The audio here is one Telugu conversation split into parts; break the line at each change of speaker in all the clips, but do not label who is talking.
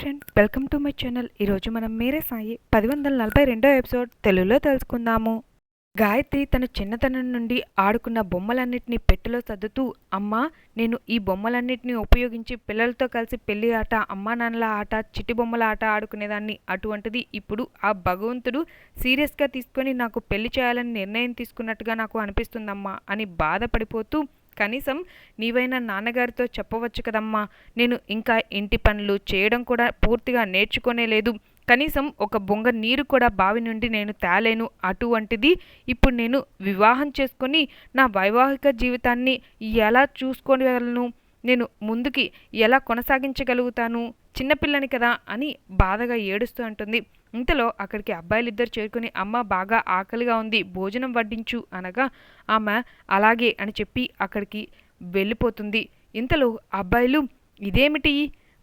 Friends welcome to my channel ఈరోజు మనం మేరే సాయి పది వందల నలభై రెండో ఎపిసోడ్ తెలుగులో తెలుసుకుందాము. గాయత్రి తన చిన్నతనం నుండి ఆడుకున్న బొమ్మలన్నింటినీ పెట్టెలో సర్దుతూ అమ్మా నేను ఈ బొమ్మలన్నింటినీ ఉపయోగించి పిల్లలతో కలిసి పెళ్ళి ఆట అమ్మా నాన్నల ఆట చిట్టి బొమ్మల ఆట ఆడుకునేదాన్ని. అటువంటిది ఇప్పుడు ఆ భగవంతుడు సీరియస్గా తీసుకొని నాకు పెళ్ళి చేయాలని నిర్ణయం తీసుకున్నట్టుగా నాకు అనిపిస్తుందమ్మా అని బాధపడిపోతూ కనీసం నీవైనా నాన్నగారితో చెప్పవచ్చు కదమ్మా. నేను ఇంకా ఇంటి పనులు చేయడం కూడా పూర్తిగా నేర్చుకోనే లేదు. కనీసం ఒక బొంగ నీరు కూడా బావి నుండి నేను తేలేను అటువంటిది ఇప్పుడు నేను వివాహం చేసుకొని నా వైవాహిక జీవితాన్ని ఎలా చూసుకోగలను? నేను ముందుకి ఎలా కొనసాగించగలుగుతాను? చిన్నపిల్లని కదా అని బాధగా ఏడుస్తూ అంటుంది. ఇంతలో అక్కడికి అబ్బాయిలిద్దరు చేరుకుని అమ్మ బాగా ఆకలిగా ఉంది భోజనం వడ్డించు అనగా ఆమె అలాగే అని చెప్పి అక్కడికి వెళ్ళిపోతుంది. ఇంతలో అబ్బాయిలు ఇదేమిటి?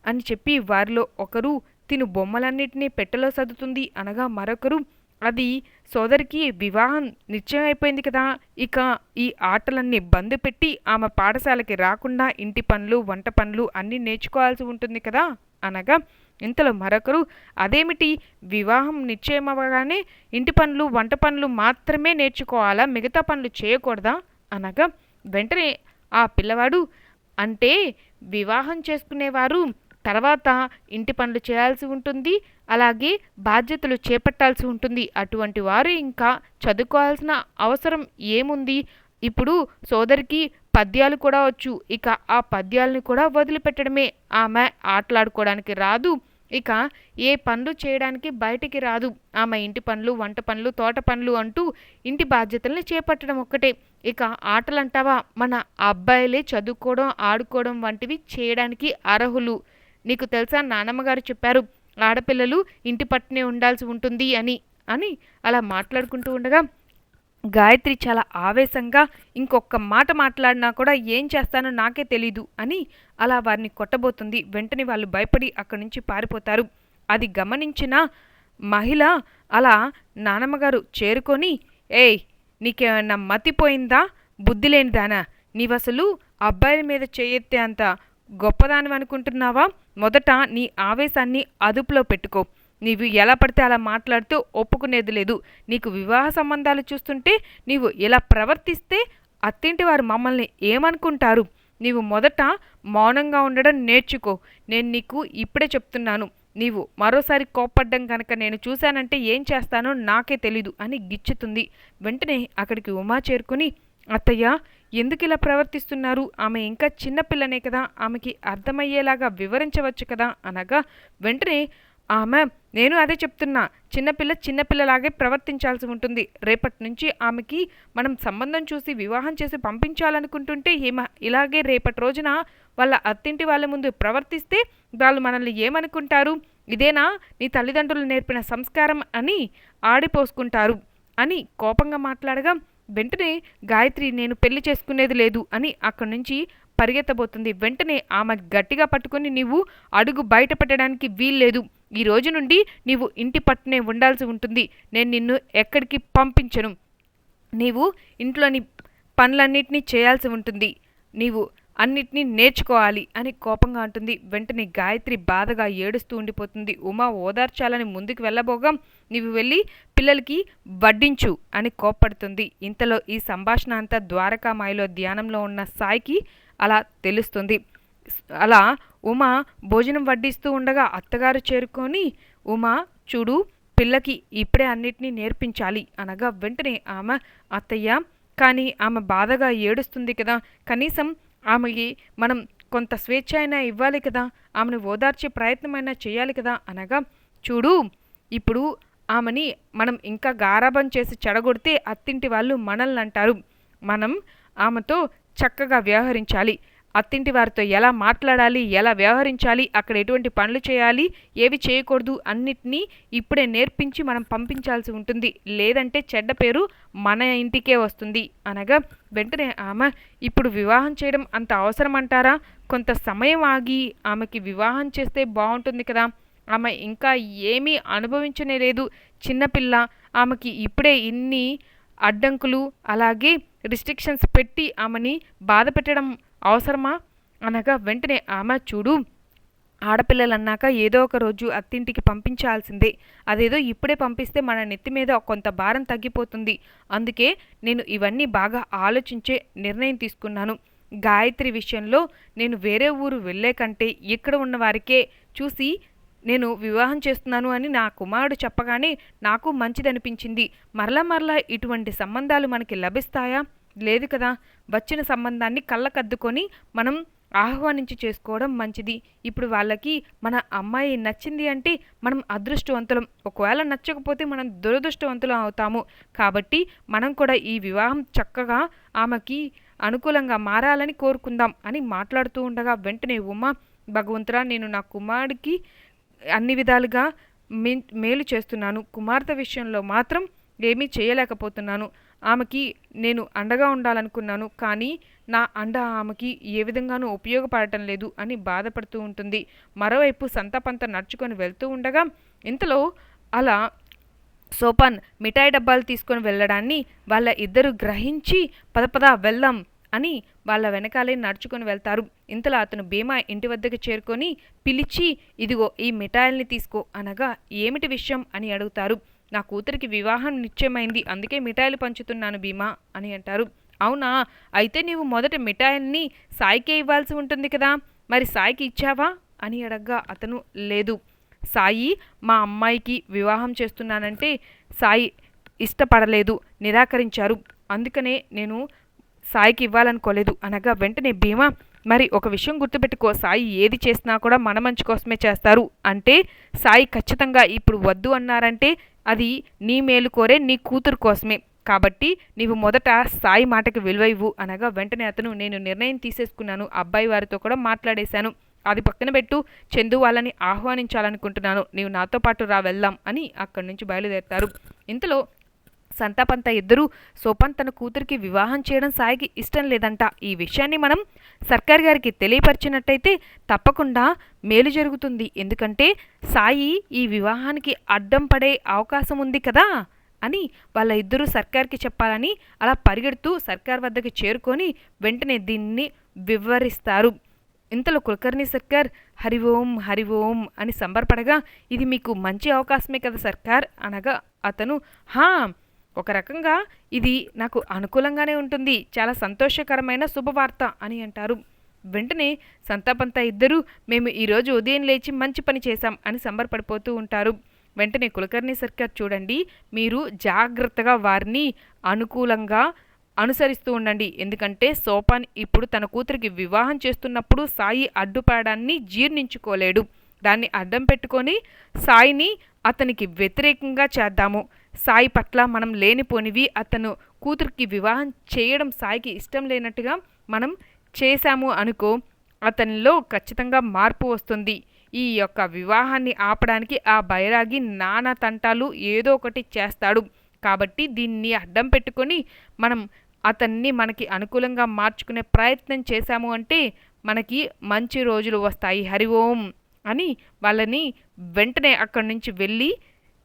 అని చెప్పి వారిలో ఒకరు తిను బొమ్మలన్నింటినీ పెట్టెలో సర్దుతుంది అనగా మరొకరు అది సోదరికి వివాహం నిశ్చయమైపోయింది కదా ఇక ఈ ఆటలన్నీ బంద్ పెట్టి ఆమె పాఠశాలకి రాకుండా ఇంటి పనులు వంట పనులు అన్నీ నేర్చుకోవాల్సి ఉంటుంది కదా అనగా ఇంతలో మరొకరు అదేమిటి? వివాహం నిశ్చయమవగానే ఇంటి పనులు వంట పనులు మాత్రమే నేర్చుకోవాలా? మిగతా పనులు చేయకూడదా? అనగా వెంటనే ఆ పిల్లవాడు అంటే వివాహం చేసుకునేవారు తర్వాత ఇంటి పనులు చేయాల్సి ఉంటుంది అలాగే బాధ్యతలు చేపట్టాల్సి ఉంటుంది. అటువంటి వారు ఇంకా చదువుకోవాల్సిన అవసరం ఏముంది? ఇప్పుడు సోదరికి పద్యాలు కూడా వచ్చు. ఇక ఆ పద్యాలను కూడా వదిలిపెట్టడమే. ఆమె ఆటలాడుకోవడానికి రాదు. ఇక ఏ పనులు చేయడానికి బయటికి రాదు. ఆమె ఇంటి పనులు వంట పనులు తోట పనులు అంటూ ఇంటి బాధ్యతల్ని చేపట్టడం ఒక్కటే. ఇక ఆటలంటావా? మన అబ్బాయిలే చదువుకోవడం ఆడుకోవడం వంటివి చేయడానికి అర్హులు. నీకు తెలుసా నానమ్మగారు చెప్పారు ఆడపిల్లలు ఇంటి పట్టునే ఉండాల్సి ఉంటుంది అని. అని అలా మాట్లాడుకుంటూ ఉండగా గాయత్రి చాలా ఆవేశంగా ఇంకొక మాట మాట్లాడినా కూడా ఏం చేస్తానో నాకే తెలీదు అని అలా వారిని కొట్టబోతుంది. వెంటనే వాళ్ళు భయపడి అక్కడి నుంచి పారిపోతారు. అది గమనించిన మహిళ అలా నానమ్మగారు చేరుకొని ఏయ్ నీకేమన్నా మతిపోయిందా? బుద్ధి లేనిదానా నీవసలు అబ్బాయిల మీద చేయెత్తే అంత గొప్పదానివి అనుకుంటున్నావా మొదట నీ ఆవేశాన్ని అదుపులో పెట్టుకో. నీవు ఎలా పడితే అలా మాట్లాడుతూ ఒప్పుకునేది లేదు. నీకు వివాహ సంబంధాలు చూస్తుంటే నీవు ఇలా ప్రవర్తిస్తే అత్తింటి వారు మమ్మల్ని ఏమనుకుంటారు? నీవు మొదట మౌనంగా ఉండడం నేర్చుకో. నేను నీకు ఇప్పుడే చెప్తున్నాను. నీవు మరోసారి కోప్పడ్డం కనుక నేను చూశానంటే ఏం చేస్తానో నాకే తెలీదు అని గిచ్చుతుంది. వెంటనే అక్కడికి ఉమా చేరుకుని అత్తయ్య ఎందుకు ఇలా ప్రవర్తిస్తున్నారు? ఆమె ఇంకా చిన్నపిల్లనే కదా. ఆమెకి అర్థమయ్యేలాగా వివరించవచ్చు కదా? అనగా వెంటనే ఆ మ్యామ్ నేను అదే చెప్తున్నా. చిన్నపిల్ల చిన్నపిల్లలాగే ప్రవర్తించాల్సి ఉంటుంది. రేపటి నుంచి ఆమెకి మనం సంబంధం చూసి వివాహం చేసి పంపించాలనుకుంటుంటే ఏమ ఇలాగే రేపటి రోజున వాళ్ళ అత్తింటి వాళ్ళ ముందు ప్రవర్తిస్తే వాళ్ళు మనల్ని ఏమనుకుంటారు? ఇదేనా? నీ తల్లిదండ్రులు నేర్పిన సంస్కారం అని ఆడిపోసుకుంటారు. అని కోపంగా మాట్లాడగా వెంటనే గాయత్రి నేను పెళ్ళి చేసుకునేది లేదు అని అక్కడి నుంచి పరిగెత్తబోతుంది. వెంటనే ఆమె గట్టిగా పట్టుకొని నీవు అడుగు బయట పెట్టడానికి వీల్లేదు. ఈ రోజు నుండి నీవు ఇంటి పట్టునే ఉండాల్సి ఉంటుంది. నేను నిన్ను ఎక్కడికి పంపించను. నీవు ఇంట్లోని పనులన్నిటినీ చేయాల్సి ఉంటుంది. నీవు అన్నిటినీ నేర్చుకోవాలి అని కోపంగా అంటుంది. వెంటనే గాయత్రి బాధగా ఏడుస్తూ ఉండిపోతుంది. ఉమా ఓదార్చాలని ముందుకు వెళ్ళబోగా నీవు వెళ్ళి పిల్లలకి వడ్డించు అని కోప్పడుతుంది. ఇంతలో ఈ సంభాషణ అంతా ద్వారకామాయిలో ధ్యానంలో ఉన్న సాయికి అలా తెలుస్తుంది. అలా ఉమా భోజనం వడ్డిస్తూ ఉండగా అత్తగారు చేరుకొని ఉమా చూడు పిల్లకి ఇప్పుడే అన్నిటినీ నేర్పించాలి అనగా వెంటనే ఆమె అత్తయ్య కానీ ఆమె బాధగా ఏడుస్తుంది కదా కనీసం ఆమెకి మనం కొంత స్వేచ్ఛ అయినా ఇవ్వాలి కదా ఆమెను ఓదార్చే ప్రయత్నమైనా చేయాలి కదా అనగా చూడు ఇప్పుడు ఆమెని మనం ఇంకా గారాబం చేసి చెడగొడితే అత్తింటి వాళ్ళు మనల్ని అంటారు. మనం ఆమెతో చక్కగా వ్యవహరించాలి. అత్తింటి వారితో ఎలా మాట్లాడాలి ఎలా వ్యవహరించాలి అక్కడ ఎటువంటి పనులు చేయాలి ఏవి చేయకూడదు అన్నిటినీ ఇప్పుడే నేర్పించి మనం పంపించాల్సి ఉంటుంది. లేదంటే చెడ్డ పేరు మన ఇంటికే వస్తుంది. అనగా వెంటనే ఆమె ఇప్పుడు వివాహం చేయడం అంత అవసరం అంటారా కొంత సమయం ఆగి ఆమెకి వివాహం చేస్తే బాగుంటుంది కదా. ఆమె ఇంకా ఏమీ అనుభవించనే లేదు. చిన్నపిల్ల ఆమెకి ఇప్పుడే ఇన్ని అడ్డంకులు అలాగే రిస్ట్రిక్షన్స్ పెట్టి ఆమెని బాధ పెట్టడం అవసరమా? అనగా వెంటనే ఆమె చూడు ఆడపిల్లలన్నాక ఏదో ఒక రోజు అత్తింటికి పంపించాల్సిందే. అదేదో ఇప్పుడే పంపిస్తే మన నెత్తి మీద కొంత భారం తగ్గిపోతుంది. అందుకే నేను ఇవన్నీ బాగా ఆలోచించే నిర్ణయం తీసుకున్నాను. గాయత్రి విషయంలో నేను వేరే ఊరు వెళ్ళే కంటే ఇక్కడ ఉన్న వారికే చూసి నేను వివాహం చేస్తున్నాను అని నా కుమారుడు చెప్పగానే నాకు మంచిదనిపించింది. మరలా మరలా ఇటువంటి సంబంధాలు మనకి లభిస్తాయా? లేదు కదా? వచ్చిన సంబంధాన్ని కళ్ళకద్దుకొని మనం ఆహ్వానించి చేసుకోవడం మంచిది. ఇప్పుడు వాళ్ళకి మన అమ్మాయి నచ్చింది అంటే మనం అదృష్టవంతులం. ఒకవేళ నచ్చకపోతే మనం దురదృష్టవంతులం అవుతాము. కాబట్టి మనం కూడా ఈ వివాహం చక్కగా ఆమెకి అనుకూలంగా మారాలని కోరుకుందాం అని మాట్లాడుతూ ఉండగా వెంటనే ఉమ భగవంతురా నేను నా కుమారుడికి అన్ని విధాలుగా మే మేలు చేస్తున్నాను. కుమార్తె విషయంలో మాత్రం ఏమీ చేయలేకపోతున్నాను. ఆమెకి నేను అండగా ఉండాలనుకున్నాను కానీ నా అండ ఆమెకి ఏ విధంగానూ ఉపయోగపడటం లేదు అని బాధపడుతూ ఉంటుంది. మరోవైపు సంతపంత నడుచుకొని వెళ్తూ ఉండగా ఇంతలో అలా సోపాన్ మిఠాయి డబ్బాలు తీసుకొని వెళ్ళడాన్ని వాళ్ళ ఇద్దరు గ్రహించి పదపదా వెళ్దాం అని వాళ్ళ వెనకాలే నడుచుకొని వెళ్తారు. ఇంతలో అతను భీమా ఇంటి వద్దకు చేరుకొని పిలిచి ఇదిగో ఈ మిఠాయిల్ని తీసుకో అనగా ఏమిటి విషయం అని అడుగుతారు. నా కూతురికి వివాహం నిశ్చయమైంది అందుకే మిఠాయిలు పంచుతున్నాను భీమా అని అంటారు. అవునా? అయితే నీవు మొదట మిఠాయిల్ని సాయికే ఇవ్వాల్సి ఉంటుంది కదా. మరి సాయికి ఇచ్చావా? అని అడగ్గా అతను. లేదు. సాయి మా అమ్మాయికి వివాహం చేస్తున్నానంటే సాయి ఇష్టపడలేదు నిరాకరించారు. అందుకనే నేను సాయికి ఇవ్వాలనుకోలేదు అనగా వెంటనే భీమా మరి ఒక విషయం గుర్తుపెట్టుకో. సాయి ఏది చేసినా కూడా మన మంచి కోసమే చేస్తారు. అంటే సాయి ఖచ్చితంగా ఇప్పుడు వద్దు అన్నారంటే అది నీ మేలు కోరే నీ కూతురు కోసమే. కాబట్టి నీవు మొదట సాయి మాటకి విలువైవు అనగా వెంటనే అతను నేను నిర్ణయం తీసేసుకున్నాను. అబ్బాయి వారితో కూడా మాట్లాడేశాను. అది పక్కన పెట్టు. చందు వాళ్ళని ఆహ్వానించాలనుకుంటున్నాను. నీవు నాతో పాటు రా వెళ్దాం అని అక్కడి నుంచి బయలుదేరుతారు. ఇంతలో సంతాపంత ఇద్దరు సోపన్ తన కూతురికి వివాహం చేయడం సాయికి ఇష్టం లేదంట. ఈ విషయాన్ని మనం సర్కార్ గారికి తెలియపరిచినట్టయితే తప్పకుండా మేలు జరుగుతుంది. ఎందుకంటే సాయి ఈ వివాహానికి అడ్డం పడే అవకాశం ఉంది కదా అని వాళ్ళ ఇద్దరూ సర్కార్కి చెప్పాలని అలా పరిగెడుతూ సర్కార్ వద్దకు చేరుకొని వెంటనే దీన్ని వివరిస్తారు. ఇంతలో కులకర్ణి సర్కార్ హరి ఓం హరి ఓం అని సంబరపడగా ఇది మీకు మంచి అవకాశమే కదా సర్కార్ అనగా అతను హా ఒక రకంగా ఇది నాకు అనుకూలంగానే ఉంటుంది చాలా సంతోషకరమైన శుభవార్త అని అంటారు. వెంటనే సంతాపంతా ఇద్దరూ మేము ఈరోజు ఉదయం లేచి మంచి పని చేశాం అని సంబరపడిపోతూ ఉంటారు. వెంటనే కులకర్ణి సర్కార్ చూడండి. మీరు జాగ్రత్తగా వారిని అనుకూలంగా అనుసరిస్తూ ఉండండి. ఎందుకంటే సోపాన్ ఇప్పుడు తన కూతురికి వివాహం చేస్తున్నప్పుడు సాయి అడ్డుపడడాన్ని జీర్ణించుకోలేడు. దాన్ని అడ్డం పెట్టుకొని సాయిని అతనికి వ్యతిరేకంగా చేద్దాము. సాయి పట్ల మనం లేనిపోనివి అతను కూతురికి వివాహం చేయడం సాయికి ఇష్టం లేనట్టుగా మనం చేశాము అనుకో అతనిలో ఖచ్చితంగా మార్పు వస్తుంది. ఈ యొక్క వివాహాన్ని ఆపడానికి ఆ బైరాగి నానా తంటాలు ఏదో ఒకటి చేస్తాడు. కాబట్టి దీన్ని అడ్డం పెట్టుకొని మనం అతన్ని మనకి అనుకూలంగా మార్చుకునే ప్రయత్నం చేశాము అంటే మనకి మంచి రోజులు వస్తాయి. హరి ఓం! అని వాళ్ళని వెంటనే అక్కడి నుంచి వెళ్ళి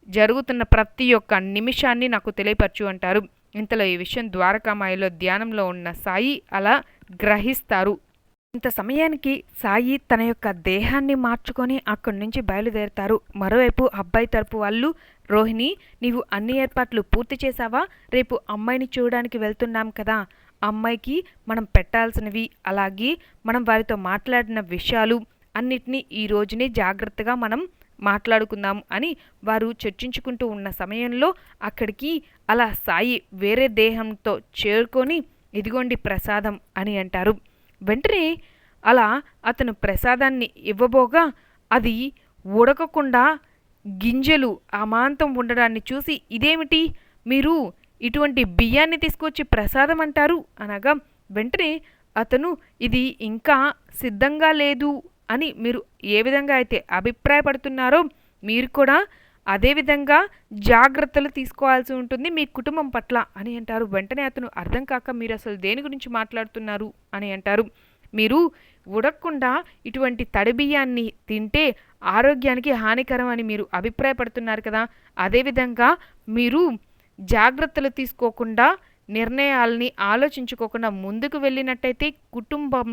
జరుగుతున్న ప్రతి ఒక్క నిమిషాన్ని నాకు తెలియపరచు అంటారు. ఇంతలో ఈ విషయం ద్వారకామాయిలో ధ్యానంలో ఉన్న సాయి అలా గ్రహిస్తారు. ఇంత సమయానికి సాయి తన యొక్క దేహాన్ని మార్చుకొని అక్కడి నుంచి బయలుదేరుతారు. మరోవైపు అబ్బాయి తరపు వాళ్ళు రోహిణి నీవు అన్ని ఏర్పాట్లు పూర్తి చేశావా? రేపు అమ్మాయిని చూడడానికి వెళ్తున్నాం కదా. అమ్మాయికి మనం పెట్టాల్సినవి అలాగే మనం వారితో మాట్లాడిన విషయాలు అన్నిటినీ ఈ రోజునే జాగ్రత్తగా మనం మాట్లాడుకుందాం అని వారు చర్చించుకుంటూ ఉన్న సమయంలో అక్కడికి అలా సాయి వేరే దేహంతో చేరుకొని ఇదిగోండి ప్రసాదం అని అంటారు. వెంటనే అలా అతను ప్రసాదాన్ని ఇవ్వబోగా అది ఉడకకుండా గింజలు అమాంతం ఉండడాన్ని చూసి ఇదేమిటి? మీరు ఇటువంటి బియ్యాన్ని తీసుకొచ్చి ప్రసాదం అంటారు? అనగా వెంటనే అతను ఇది ఇంకా సిద్ధంగా లేదు అని మీరు ఏ విధంగా అయితే అభిప్రాయపడుతున్నారో మీరు కూడా అదేవిధంగా జాగ్రత్తలు తీసుకోవాల్సి ఉంటుంది మీ కుటుంబం పట్ల అని అంటారు. వెంటనే అతను అర్థం కాక మీరు అసలు దేని గురించి మాట్లాడుతున్నారు అని అంటారు. మీరు ఉడకకుండా ఇటువంటి తడి బియ్యాన్ని తింటే ఆరోగ్యానికి హానికరం అని మీరు అభిప్రాయపడుతున్నారు కదా. అదేవిధంగా మీరు జాగ్రత్తలు తీసుకోకుండా నిర్ణయాల్ని ఆలోచించుకోకుండా ముందుకు వెళ్ళినట్టయితే కుటుంబం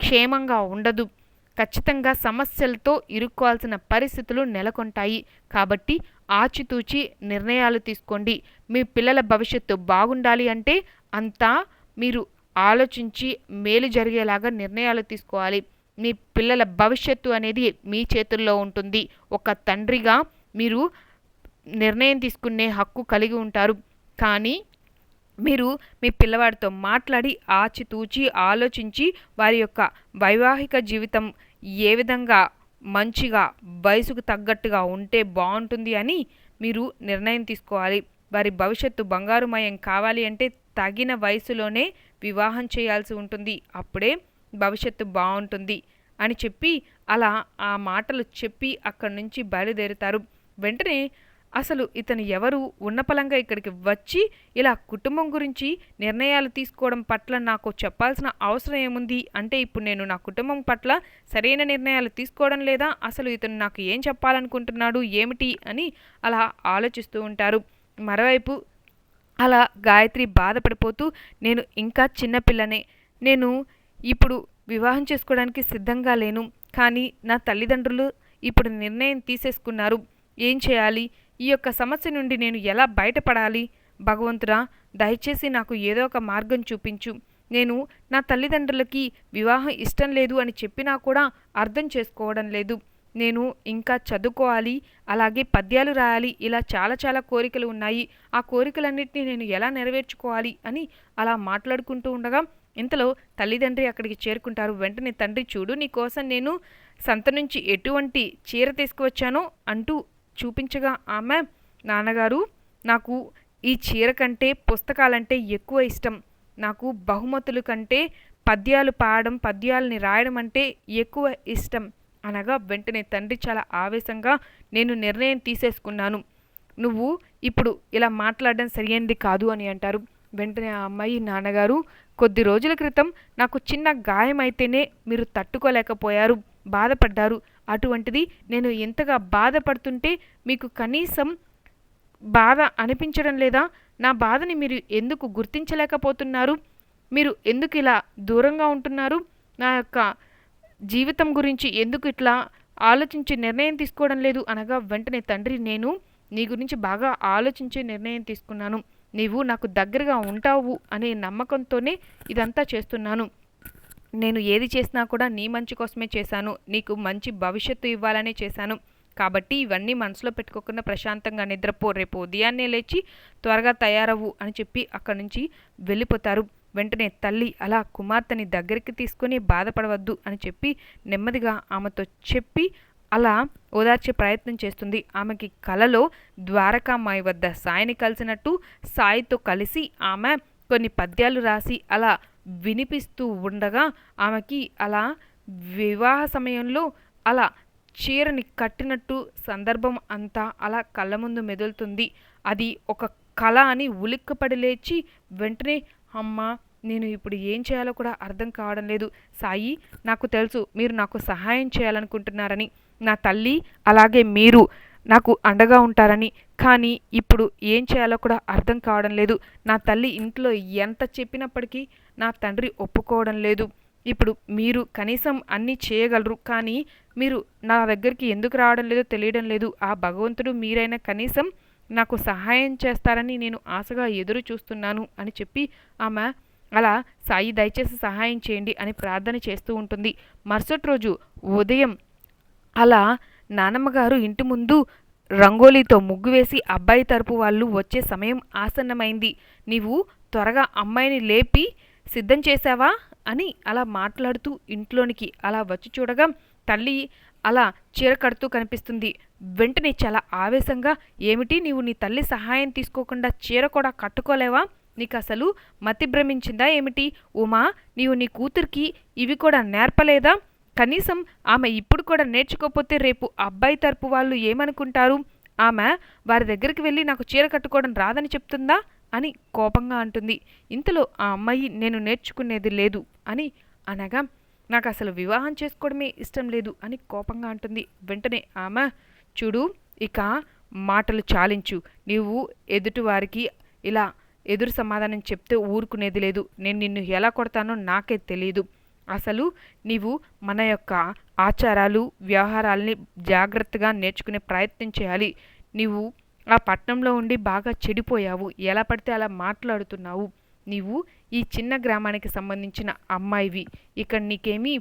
క్షేమంగా ఉండదు. ఖచ్చితంగా సమస్యలతో ఇరుక్కోవాల్సిన పరిస్థితులు నెలకొంటాయి. కాబట్టి ఆచితూచి నిర్ణయాలు తీసుకోండి. మీ పిల్లల భవిష్యత్తు బాగుండాలి అంటే అంతా మీరు ఆలోచించి మేలు జరిగేలాగా నిర్ణయాలు తీసుకోవాలి. మీ పిల్లల భవిష్యత్తు అనేది మీ చేతుల్లో ఉంటుంది. ఒక తండ్రిగా మీరు నిర్ణయం తీసుకునే హక్కు కలిగి ఉంటారు. కానీ మీరు మీ పిల్లవాడితో మాట్లాడి ఆచితూచి ఆలోచించి వారి యొక్క వైవాహిక జీవితం ఏ విధంగా మంచిగా వయసుకు తగ్గట్టుగా ఉంటే బాగుంటుంది అని మీరు నిర్ణయం తీసుకోవాలి. వారి భవిష్యత్తు బంగారుమయం కావాలి అంటే తగిన వయసులోనే వివాహం చేయాల్సి ఉంటుంది. అప్పుడే భవిష్యత్తు బాగుంటుంది అని చెప్పి అలా ఆ మాటలు చెప్పి అక్కడి నుంచి బయలుదేరుతారు. వెంటనే అసలు ఇతను ఎవరు? ఉన్నపలంగా ఇక్కడికి వచ్చి ఇలా కుటుంబం గురించి నిర్ణయాలు తీసుకోవడం పట్ల నాకు చెప్పాల్సిన అవసరం ఏముంది? అంటే ఇప్పుడు నేను నా కుటుంబం పట్ల సరైన నిర్ణయాలు తీసుకోవడం లేదా? అసలు ఇతను నాకు ఏం చెప్పాలనుకుంటున్నాడు? ఏమిటి? అని అలా ఆలోచిస్తూ ఉంటారు. మరోవైపు అలా గాయత్రి బాధపడిపోతూ నేను ఇంకా చిన్నపిల్లనే నేను ఇప్పుడు వివాహం చేసుకోవడానికి సిద్ధంగా లేను. కానీ నా తల్లిదండ్రులు ఇప్పుడు నిర్ణయం తీసేసుకున్నారు. ఏం చేయాలి? ఈ యొక్క సమస్య నుండి నేను ఎలా బయటపడాలి? భగవంతుడా దయచేసి నాకు ఏదో ఒక మార్గం చూపించు. నేను నా తల్లిదండ్రులకి వివాహం ఇష్టం లేదు అని చెప్పినా కూడా అర్థం చేసుకోవడం లేదు. నేను ఇంకా చదువుకోవాలి అలాగే పద్యాలు రాయాలి ఇలా చాలా చాలా కోరికలు ఉన్నాయి. ఆ కోరికలన్నింటినీ నేను ఎలా నెరవేర్చుకోవాలి అని అలా మాట్లాడుకుంటూ ఉండగా ఇంతలో తల్లిదండ్రి అక్కడికి చేరుకుంటారు. వెంటనే తండ్రి చూడు నీకోసం నేను సంత నుంచి ఎటువంటి చీర తీసుకువచ్చానో అంటూ చూపించగా ఆమె నాన్నగారు నాకు ఈ చీర కంటే పుస్తకాలంటే ఎక్కువ ఇష్టం. నాకు బహుమతులు కంటే పద్యాలు పాడడం పద్యాలని రాయడం అంటే ఎక్కువ ఇష్టం. అనగా వెంటనే తండ్రి చాలా ఆవేశంగా నేను నిర్ణయం తీసేసుకున్నాను. నువ్వు ఇప్పుడు ఇలా మాట్లాడడం సరియైనది కాదు అని అంటారు. వెంటనే ఆ అమ్మాయి నాన్నగారు కొద్ది రోజుల క్రితం నాకు చిన్న గాయం అయితేనే మీరు తట్టుకోలేకపోయారు బాధపడ్డారు. అటువంటిది నేను ఎంతగా బాధపడుతుంటే మీకు కనీసం బాధ అనిపించడం లేదా? నా బాధని మీరు ఎందుకు గుర్తించలేకపోతున్నారు? మీరు ఎందుకు ఇలా దూరంగా ఉంటున్నారు? నా యొక్క జీవితం గురించి ఎందుకు ఇట్లా ఆలోచించి నిర్ణయం తీసుకోవడం లేదు? అనగా వెంటనే తండ్రి నేను నీ గురించి బాగా ఆలోచించే నిర్ణయం తీసుకున్నాను. నీవు నాకు దగ్గరగా ఉంటావు అనే నమ్మకంతోనే ఇదంతా చేస్తున్నాను. నేను ఏది చేసినా కూడా నీ మంచి కోసమే చేశాను. నీకు మంచి భవిష్యత్తు ఇవ్వాలనే చేశాను. కాబట్టి ఇవన్నీ మనసులో పెట్టుకోకుండా ప్రశాంతంగా నిద్రపో. రేపు ఉదయాన్నే లేచి త్వరగా తయారవు అని చెప్పి అక్కడి నుంచి వెళ్ళిపోతారు. వెంటనే తల్లి అలా కుమార్తెని దగ్గరికి తీసుకొని బాధపడవద్దు అని చెప్పి నెమ్మదిగా ఆమెతో చెప్పి అలా ఓదార్చే ప్రయత్నం చేస్తుంది. ఆమెకి కలలో ద్వారకామాయి వద్ద సాయిని కలిసినట్టు సాయితో కలిసి ఆమె కొన్ని పద్యాలు రాసి అలా వినిపిస్తూ ఉండగా ఆమెకి అలా వివాహ సమయంలో అలా చీరని కట్టినట్టు సందర్భం అంతా అలా కళ్ళ ముందు మెదులుతుంది. అది ఒక కళ అని ఉలిక్కపడి లేచి వెంటనే అమ్మా నేను ఇప్పుడు ఏం చేయాలో కూడా అర్థం కావడం లేదు. సాయి నాకు తెలుసు మీరు నాకు సహాయం చేయాలనుకుంటున్నారని. నా తల్లి అలాగే మీరు నాకు అండగా ఉంటారని. కానీ ఇప్పుడు ఏం చేయాలో కూడా అర్థం కావడం లేదు. నా తల్లి ఇంట్లో ఎంత చెప్పినప్పటికీ నా తండ్రి ఒప్పుకోవడం లేదు. ఇప్పుడు మీరు కనీసం అన్నీ చేయగలరు కానీ మీరు నా దగ్గరికి ఎందుకు రావడం లేదో తెలియడం లేదు. ఆ భగవంతుడు మీరైనా కనీసం నాకు సహాయం చేస్తారని నేను ఆశగా ఎదురు చూస్తున్నాను అని చెప్పి ఆమె అలా సాయి దయచేసి సహాయం చేయండి అని ప్రార్థన చేస్తూ ఉంటుంది. మరుసటి రోజు ఉదయం అలా నానమ్మగారు ఇంటి ముందు రంగోలీతో ముగ్గు వేసి అబ్బాయి తరపు వాళ్ళు వచ్చే సమయం ఆసన్నమైంది. నీవు త్వరగా అమ్మాయిని లేపి సిద్ధం చేశావా? అని అలా మాట్లాడుతూ ఇంట్లోనికి అలా వచ్చి చూడగా తల్లి అలా చీర కడుతూ కనిపిస్తుంది. వెంటనే చాలా ఆవేశంగా ఏమిటి నీవు నీ తల్లి సహాయం తీసుకోకుండా చీర కూడా కట్టుకోలేవా? నీకు అసలు మతి భ్రమించిందా ఏమిటి? ఉమా నీవు నీ కూతురికి ఇవి కూడా నేర్పలేదా? కనీసం ఆమె ఇప్పుడు కూడా నేర్చుకోకపోతే రేపు అబ్బాయి తరపు వాళ్ళు ఏమనుకుంటారు? ఆమె వారి దగ్గరికి వెళ్ళి నాకు చీర కట్టుకోవడం రాదని చెప్తుందా? అని కోపంగా అంటుంది. ఇంతలో ఆ అమ్మాయి నేను నేర్చుకునేది లేదు అని అనగా నాకు అసలు వివాహం చేసుకోవడమే ఇష్టం లేదు అని కోపంగా అంటుంది. వెంటనే ఆమె చూడు ఇక మాటలు చాలించు. నీవు ఎదుటివారికి ఇలా ఎదురు సమాధానం చెప్తే ఊరుకునేది లేదు. నేను నిన్ను ఎలా కొడతానో నాకే తెలియదు అసలు నీవు మన యొక్క ఆచారాలు వ్యవహారాలని జాగ్రత్తగా నేర్చుకునే ప్రయత్నం చేయాలి. నీవు ఆ పట్నంలో ఉండి బాగా చెడిపోయావు. ఎలా పడితే అలా మాట్లాడుతున్నావు. నీవు ఈ చిన్న గ్రామానికి సంబంధించిన అమ్మాయివి. ఇక్కడ నీకేమీ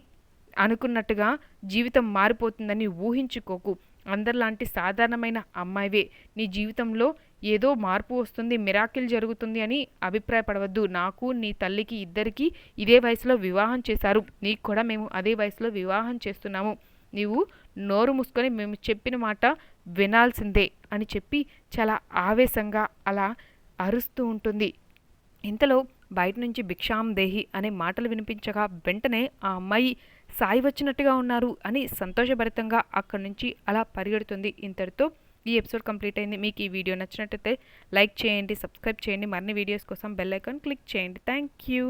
అనుకున్నట్టుగా జీవితం మారిపోతుందని ఊహించుకోకు. అందరిలాంటి సాధారణమైన అమ్మాయివే. నీ జీవితంలో ఏదో మార్పు వస్తుంది మిరాకిల్ జరుగుతుంది అని అభిప్రాయపడవద్దు. నాకు నీ తల్లికి ఇద్దరికి ఇదే వయసులో వివాహం చేశారు. నీకు కూడా మేము అదే వయసులో వివాహం చేస్తున్నాము. నీవు నోరు మూసుకొని మేము చెప్పిన మాట వినాల్సిందే అని చెప్పి చాలా ఆవేశంగా అలా అరుస్తూ ఉంటుంది. ఇంతలో బయట నుంచి భిక్షాం దేహి అనే మాటలు వినిపించగా వెంటనే ఆ అమ్మాయి సాయి వచ్చినట్టుగా ఉన్నారు అని సంతోషభరితంగా అక్కడి నుంచి అలా పరిగెడుతుంది. ఇంతటితో ఈ ఎపిసోడ్ కంప్లీట్ అయింది. మీకు ఈ వీడియో నచ్చినట్టయితే లైక్ చేయండి సబ్స్క్రైబ్ చేయండి. మరిన్ని వీడియోస్ కోసం బెల్ ఐకాన్ క్లిక్ చేయండి. Thank you.